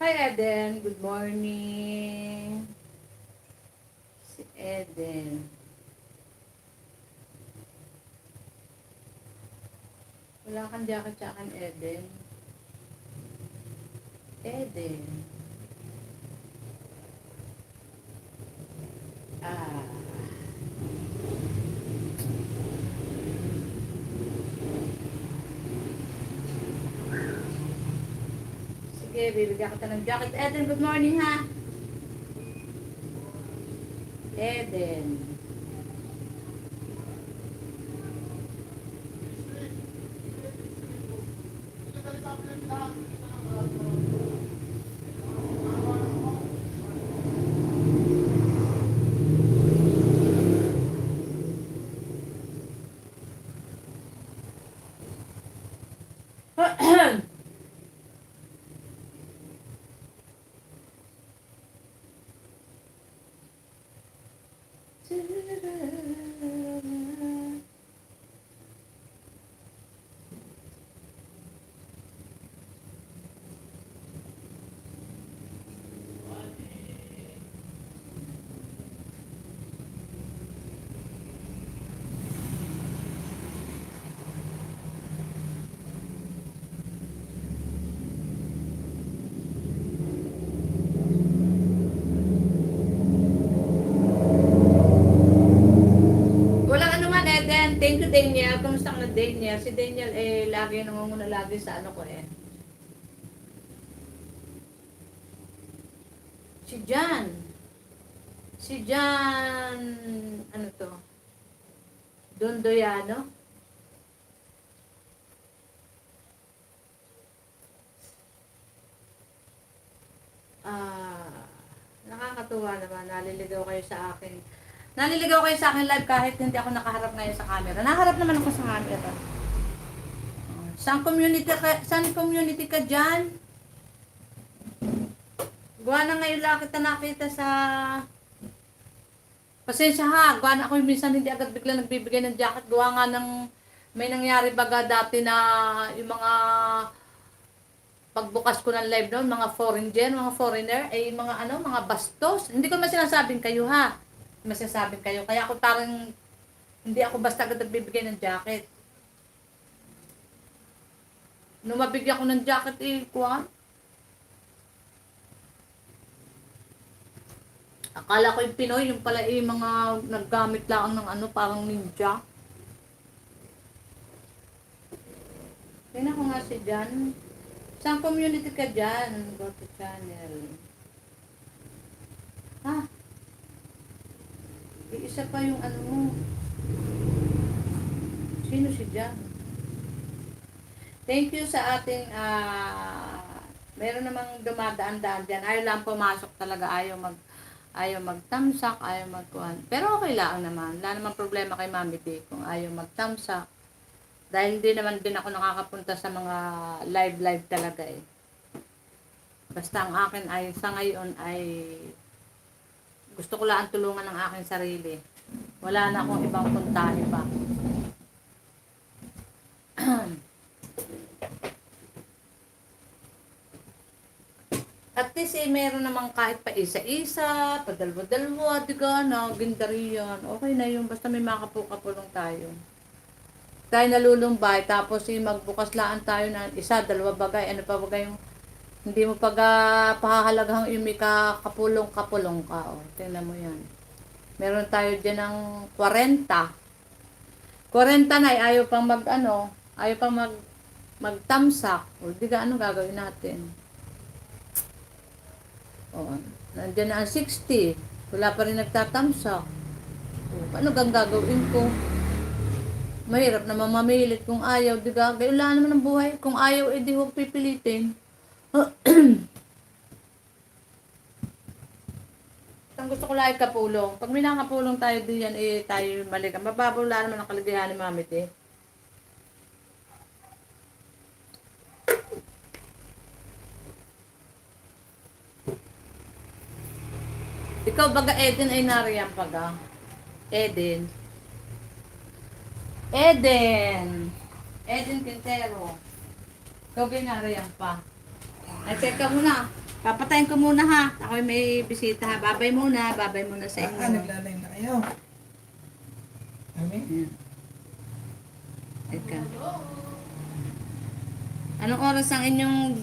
Hi Eden, good morning. Si Eden. Wala kang jacket sa akin, Eden. Eden. Ah. Sige, bibigyan kita ng jacket. Eden, good morning ha. Eden. Da-da-da-da-da. Daniel. Kamusta ka Daniel? Si Daniel, eh, lagi nangunguna lagi sa ano ko, eh. Si Jan. Si Jan, ano to? Dondoyano? Ah, nakakatuwa naman. Naliligaw kayo sa akin. Naliligaw kayo sa akin live kahit hindi ako nakaharap ngayon sa camera. Nakaharap naman ako sa camera. Saan community ka, saan community ka dyan? Gawa na ngayon lang kita nakita sa... Pasensya ha, gawa na ako minsan hindi agad bigla nagbibigay ng jacket. Gawa nga ng may nangyari baga dati na yung mga pagbukas ko ng live noon, mga foreign gen, mga foreigner, ay mga ano, mga bastos. Hindi ko naman sinasabing kayo ha. Masasabing kayo. Kaya ako parang hindi ako basta agad nagbibigay ng jacket. Nung mabigyan ko ng jacket, eh, kuha. Akala ko yung Pinoy, yung pala eh, mga naggamit lang ng ano, parang ninja. Tingnan ko nga si Jan. Saan community ka dyan? Go to channel. Ha? Eh, isa pa yung ano mo. Sino si Jan? Thank you sa ating ah meron namang dumadaan-daan dyan. Ayaw lang pumasok talaga. Ayaw mag ayaw magtamsak, ayaw magkuhan. Pero okay lang naman. Wala namang problema kay Mami D kung ayaw magtamsak. Dahil hindi naman din ako nakakapunta sa mga live-live talaga eh. Basta ang akin ay sa ngayon ay gusto ko lang tulungan ng aking sarili. Wala na akong ibang puntahe pa. At least eh, meron naman kahit pa isa-isa, padalwa-dalwa, diga na, gindariyan. Okay na yun, basta may makapukapulong tayo. Tayo nalulumbay, tapos eh, magbukas laan tayo ng isa, dalawa bagay, ano pa bagay yung hindi mo pag uh, pahahalagahang yung may kapulong-kapulong ka. O, tingnan mo yan. Meron tayo dyan ng 40. 40 na, eh, ayaw pang mag, ano, ayaw pang mag, magtamsak. O, di ka, ano gagawin natin? O, nandiyan na ang 60. Wala pa rin nagtatamsak. O, paano gang gagawin ko? Mahirap na mamamilit kung ayaw, di ka? Wala naman ang buhay. Kung ayaw, edi huwag pipilitin. Ang gusto ko lang ay kapulong. Pag may nakapulong tayo diyan, eh, tayo mali ka. Mababula naman ang kaligayahan ni Mamit eh. Ikaw baga Eden ay nariyan paga. Eden. Eden. Eden Quintero. Ikaw ba nariyan pa? Ay, teka muna. Papatayin ko muna ha. Ako may bisita ha. Babay muna. Babay muna sa Ah, inyo. naglalay na kayo. Amin? Ayan. Teka. Anong oras ang inyong